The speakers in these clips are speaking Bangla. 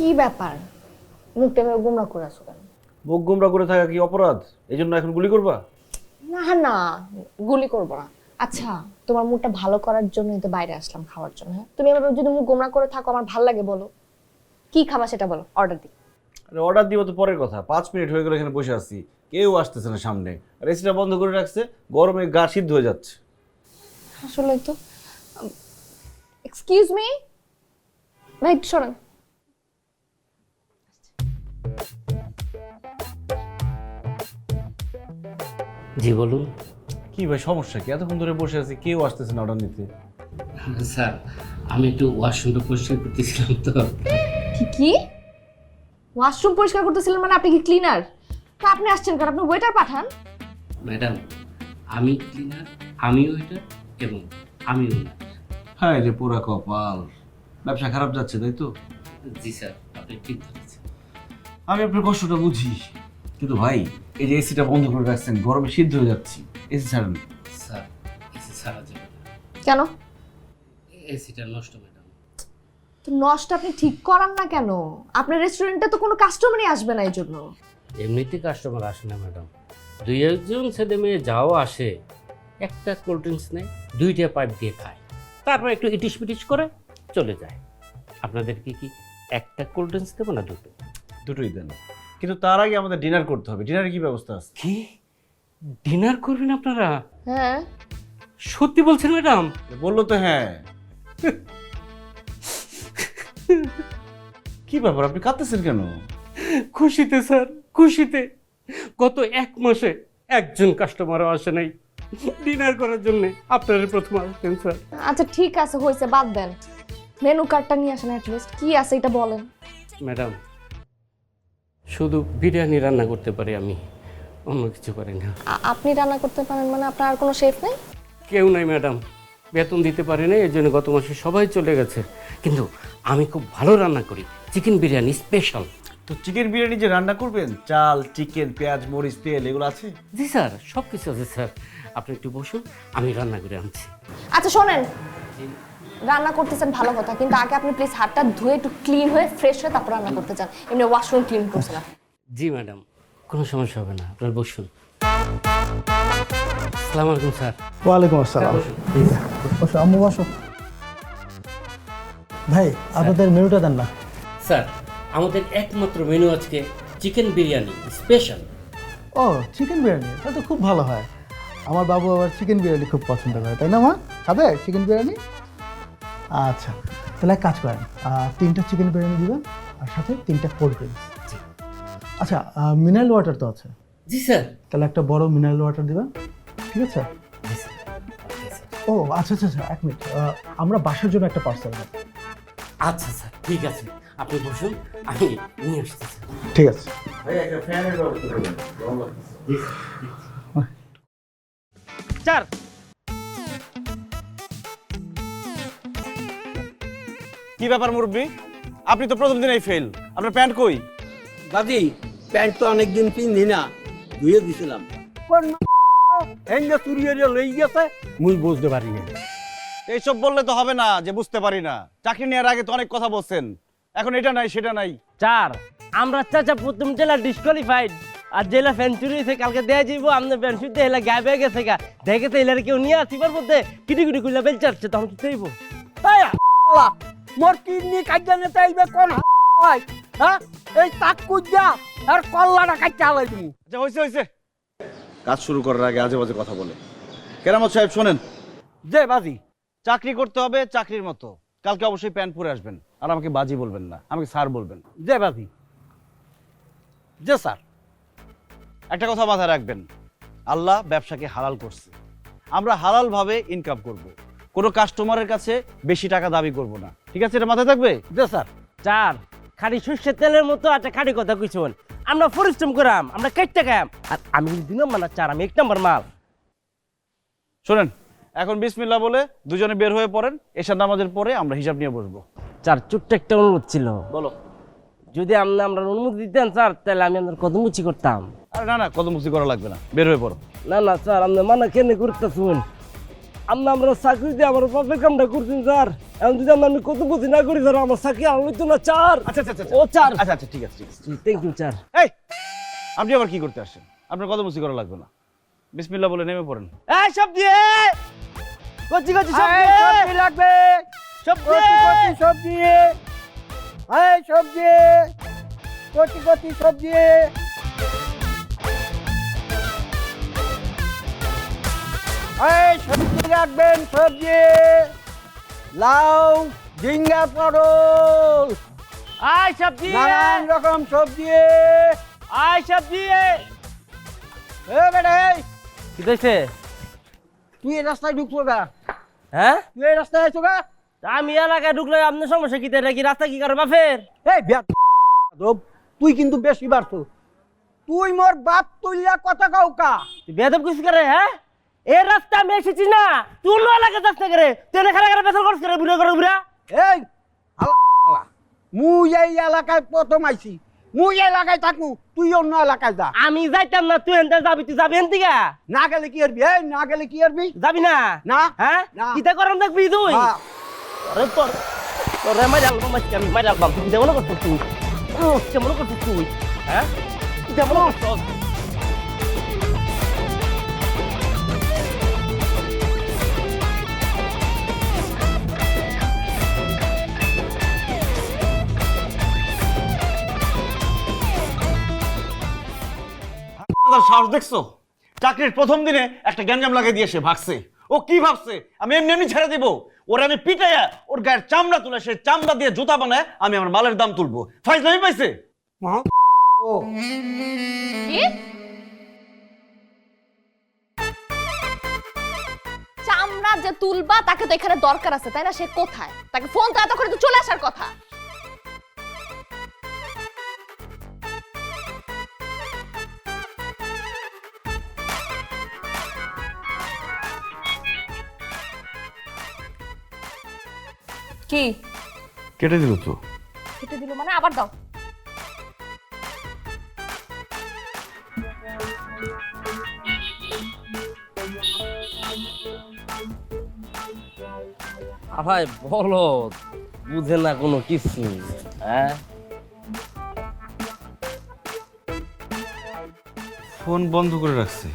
কি ব্যাপার? মুখটা এভাবে গুমরা করে আসো কেন? মুখ গুমরা করে থাকা কি অপরাধ? এই জন্য এখন গুলি করবা? না না গুলি করব না। আচ্ছা তোমার মুডটা ভালো করার জন্য তো বাইরে আসলাম খাওয়ার জন্য হ্যাঁ? তুমি এভাবে যদি মুখ গোমরা করে থাকো আমার ভালো লাগে বলো। কি খাবা সেটা বলো অর্ডার দিই। আরে অর্ডার দিব তো পরের কথা। পাঁচ মিনিট হয়ে গেলে এখানে বসে আছি। কেউ আসতেছে না সামনে। আর এসিটা বন্ধ করে রাখছে গরমে গা সিদ্ধ হয়ে যাচ্ছে। আসলে তো। এক্সকিউজ মি ভাই শোনেন। জি বলুন। কি ভাই সমস্যা কি? এতক্ষণ ধরে বসে আছি কেউ আসতেছে না অর্ডার নিতে। স্যার আমি একটু ওয়াশরুমটা পরিষ্কার করতেছিলাম তো। কি কি? ওয়াশরুম পরিষ্কার করতেছিলেন মানে আপনি কি ক্লিনার তা আপনি আসছেন কারণ আপনি ওয়েটার পাঠান। ম্যাডাম আমি ক্লিনার আমি ওইটার এবং আমি ওনার হ্যাঁ রে পুরা কপাল। ব্যবসা খারাপ যাচ্ছে তাই তো? জি স্যার আপনি ঠিক ধরেছেন। আমি আপনার কষ্টটা বুঝি। কিন্তু ভাই এই যে এসিটা বন্ধ করে রাখছেন গরমে সিদ্ধ হয়ে যাচ্ছি। এসি ছাড়েন। স্যার এসি সারা যাবে না। কেন? এসিটা নষ্ট ম্যাডাম তো নষ্ট আপনি ঠিক করান না কেন? আপনার রেস্টুরেন্টে তো কোনো কাস্টমারই আসবে না এই জন্য এমনিতে কাস্টমার আসে না ম্যাডাম দুই একজন ছেলে মেয়ে যাও আসে একটা কোল্ড ড্রিঙ্কস নেয় দুইটা পাইপ দিয়ে খায়। তারপর একটু ইটিস পিটিস করে চলে যায়। আপনাদেরকে কি একটা কোল্ড ড্রিঙ্কস দেবো না দুটো? দুটোই দেন। কিন্তু তার আগে আমাদের ডিনার করতে হবে। ডিনারের কি ব্যবস্থা আছে? কি? ডিনার করবেন আপনারা? হ্যাঁ। সত্যি বলছেন ম্যাডাম? বলল তো হ্যাঁ। কি ব্যাপার আপনি কাঁদতেছেন কেন? খুশিতে স্যার খুশিতে। গত এক মাসে একজন কাস্টমারও আসে নাই ডিনার করার জন্য। আপনার প্রথম আসছেন স্যার। আচ্ছা ঠিক আছে হয়েছে বাদ দেন। মেনু কার্ডটা নিয়ে আসেন অ্যাটলিস্ট কি আছে এটা বলেন। ম্যাডাম শুধু বিরিয়ানি রান্না করতে পারি আমি অন্য কিছু পারি না। আপনি রান্না করতে পারেন মানে আপনার আর কোনো শেফ নেই? কেউ নাই ম্যাডাম বেতন দিতে পারি না এর জন্য গত মাসে সবাই চলে গেছে। কিন্তু আমি খুব ভালো রান্না করি চিকেন বিরিয়ানি স্পেশাল তো চিকেন বিরিয়ানি যে রান্না করবেন চাল চিকেন পেঁয়াজ মরিচ তেল এগুলো আছে? জি স্যার সব কিছু আছে স্যার। আপনি একটু বসুন আমি রান্না করে আনছি। আচ্ছা শোনেন। রান্না করতেছেন ভালো কথা কিন্তু আগে আপনি প্লিজ হাতটা ধুয়ে একটু ক্লিন হয়ে ফ্রেশ হয়ে তারপর রান্না করতে চান। এমনি ওয়াশরুম ক্লিন করছেন আপনি। জি ম্যাডাম কোনো সমস্যা হবে না আপনার বসুন। আসসালামু আলাইকুম স্যার। ওয়ালাইকুম আসসালাম। বসো আম্মু বসো। ভাই আপনাদের মেনুটা দেন না। স্যার আমাদের একমাত্র মেনু আজকে চিকেন বিরিয়ানি স্পেশাল ও চিকেন বিরিয়ানি তাহলে তো খুব ভালো হয়। আমার বাবু আবার চিকেন বিরিয়ানি খুব পছন্দ করে তাই না মা? খাবে চিকেন বিরিয়ানি? আচ্ছা তাহলে এক কাজ করেন তিনটা চিকেন বিরিয়ানি দিবেন আর সাথে তিনটা কোল্ড ড্রিঙ্কস আচ্ছা মিনারেল ওয়াটার তো আছে। জি স্যার। তাহলে একটা বড় মিনারেল ওয়াটার দিবেন ঠিক আছে। ও আচ্ছা আচ্ছা আচ্ছা এক মিনিট আমরা বাসার জন্য একটা পার্সেল দেব আচ্ছা স্যার ঠিক আছে। আপনি বসুন আমি নিয়ে আসতেছি ঠিক আছে। চার কি ব্যাপার মুরব্বী? আপনি তো প্রথম দিনেই ফেল আপনার প্যান্ট কই? দাদি প্যান্ট তো অনেকদিন পিন্ধি না ধুয়ে দিছিলাম। হেঙ্গে চুরিয়ে লই গেছে মুই বুঝতে পারি না এইসব বললে তো হবে না যে বুঝতে পারি না। চাকরি নেওয়ার আগে তো অনেক কথা বলছেন। এখন এটা নাই সেটা নাই। চার আমরা চাচা প্রথম জেলা ডিসকোয়ালিফাইড আর জেলা ফ্যান চুরি হয়েছে কালকে দেয়া যাইব আমাদের ফ্যান শুদ্ধ এলা গায়ে গেছে গা। দেখে তো এলার কেউ নিয়ে আসিবার মধ্যে কিটি কিটি কুইলা বেল চাচ্ছে তখন কি চাইব তাই মোর কিডনি কাটিয়ে নিতে আইবে কোন হয়? হ্যাঁ? এই তাক কুজা আর কল্লাটা কাটিয়ে আলাই তুমি আচ্ছা হয়েছে হয়েছে কাজ শুরু করার আগে আজে বাজে কথা বলে। কেরামত সাহেব শোনেন। যে বাজি। চাকরি করতে হবে চাকরির মতো। কালকে অবশ্যই প্যান্ট পরে আসবেন। আর আমাকে বাজি বলবেন না আমাকে স্যার বলবেন। যে বাজি। যে স্যার। একটা কথা মাথায় রাখবেন। আল্লাহ ব্যবসাকে হালাল করছে। আমরা হালালভাবে ইনকাম করব। কোনো কাস্টমারের কাছে বেশি টাকা দাবি করব না। ঠিক আছে এটা মাথায় থাকবে? যে স্যার। চার খালি সর্ষের তেলের মতো একটা খালি কথা কইছুন আমরা পরিশ্রম করাম আমরা কেটে খাম আর আমি কিন্তু দিন মানে চার আমি এক নম্বর মাল। শোনেন এখন বিসমিল্লাহ বলে দুজনে বের হয়ে পড়েন এশার নামাজের পরে আমরা হিসাব নিয়ে বসবো। চার ছোট্ট একটা অনুরোধ ছিল। বলো। যদি আপনি আমরা অনুমতি দিতেন স্যার তাহলে আমি আপনার কত মুচি করতাম। আরে না না কত মুক্তি করা লাগবে না। বের হয়ে পড়ো। না না স্যার আপনি মানা কেন করতেছুন? আমরা আমরা চাকরি দিয়ে আমার বাপের কামটা করছেন স্যার। এখন যদি আমরা আমি কত বুঝি না করি স্যার আমার চাকরি আমি তো না চার আচ্ছা আচ্ছা আচ্ছা। ও চার আচ্ছা আচ্ছা ঠিক আছে ঠিক আছে। থ্যাংক ইউ চার এই আপনি আবার কি করতে আসছেন? আপনার কত মুসি করা লাগবে না। বিসমিল্লাহ বলে নেমে পড়েন। এই সব দিয়ে। কচি কচি সব দিয়ে। সবজি লাগবে। সব কচি দিয়ে। কচি সবজি এই সবজি কচি কচি সবজি এই সবজি রাখবেন সবজি। লাউ ঝিঙ্গা পটল। আয় সব দিয়ে নানান রকম সবজি। আয় সব দিয়ে এ বেটা এই, কি কইছে তুই এই রাস্তায় ঢুকছো গা। হ্যাঁ? তুই এই রাস্তায় আছো গা। আমি এলাকায় ঢুকলে আপনার সমস্যা কি? তাই কি রাস্তা কি করে বাপের? এই বিয়া তুই কিন্তু বেশি বাড়ছো তুই মোর বাপ তুইলা কথা কাউকা বেদব কিছু করে হ্যাঁ? এ রাস্তা আমি এসেছি না। তুই অন্য এলাকায় যাস না করে? তুই এনে খারা খারা বেতন করছিস করে? বুড়া করে বুড়া এই হালা মুই এই এলাকায় প্রথম আইছি। মুই এই এলাকায় থাকু তুই অন্য এলাকায় যা। আমি যাইতাম না তুই এনতে যাবি তুই যাবি এনতি গা না গেলে কি করবি? এই না গেলে কি করবি? যাবি না? না হ্যাঁ? না। কিতা করম দেখবি তুই। আরে তোর তোরে মাইরা আলবাম আজকে আমি মাইরা আলবাম। তুই কেমন করছিস তুই? কেমন করছিস তুই? হ্যাঁ? কেমন করছিস? সাহস দেখছ? চাকরির প্রথম দিনে একটা গ্যাঞ্জাম লাগিয়ে দিয়ে সে ভাগছে। ও কি ভাবছে? আমি এমনি এমনি ছেড়ে দিব। ওরা আমি পিটাইয়া ওর গায়ের চামড়া তুলে সে চামড়া দিয়ে জুতা বানায় আমি আমার মালের দাম তুলবো। ফাইজলামি পাইছে? ও কি? চামড়া যে তুলবা, তাকে তো এখানে দরকার আছে, তাই না? সে কোথায়? তাকে ফোন করে তো চলে আসার কথা। কি? কেটে দিল তো। কেটে দিল মানে আবার দাও। ভাই বলো বুঝে না কোনো কিছু। হ্যাঁ? ফোন বন্ধ করে রাখছে।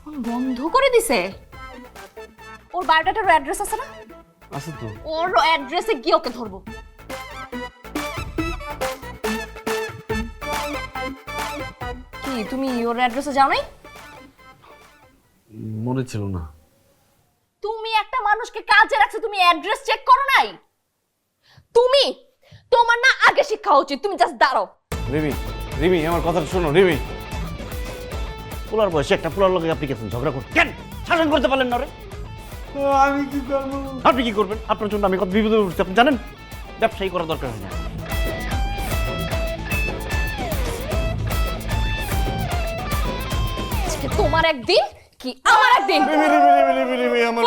ফোন বন্ধ করে দিছে? ওর বায়োডাটার অ্যাড্রেস আছে না? আছে তো। ওর অ্যাড্রেসে গিয়ে ওকে ধরবো। কি তুমি ওর অ্যাড্রেসে যাও নাই মনে ছিল না। তুমি একটা মানুষকে কাজে রাখছো তুমি অ্যাড্রেস চেক করো নাই? তুমি তোমার না আগে শিক্ষা উচিত তুমি জাস্ট দাঁড়াও। রিমি রিমি আমার কথাটা শোনো রিমি। পোলার বয়সে একটা পোলার লোকে আপনি গেছেন ঝগড়া করতে কেন? শাসন করতে পারলেন না রে আমি কি করব? আপনি কি করবেন? আপনার জন্য আমি কত বিপদে আপনি জানেন? ব্যবসায়ী করা দরকার হয় না। তোমার একদিন কি আমার একদিন? আমার